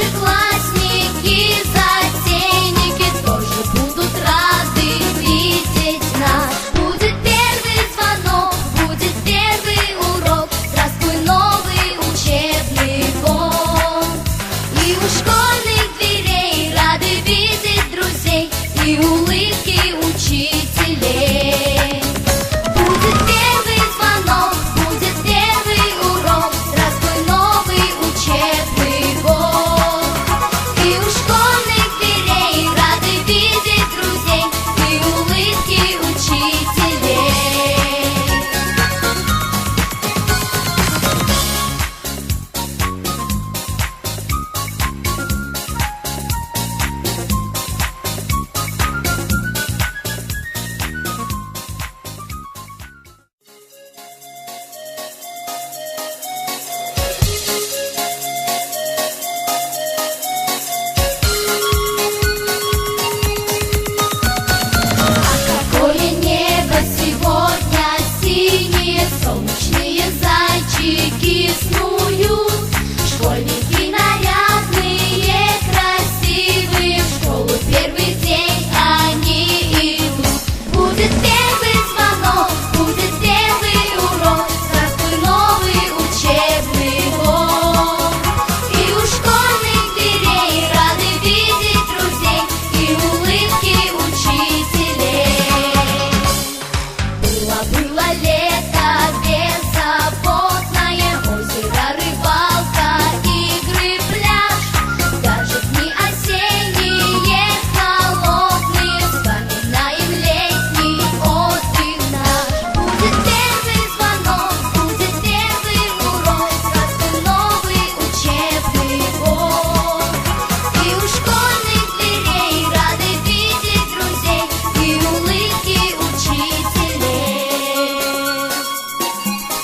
Наши планы. Солнечные зайчики снуют.